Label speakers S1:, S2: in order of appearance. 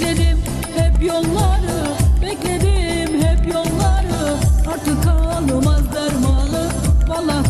S1: Bekledim hep yolları Bekledim hep yolları. Artık ağlamaz dermanı Vallahi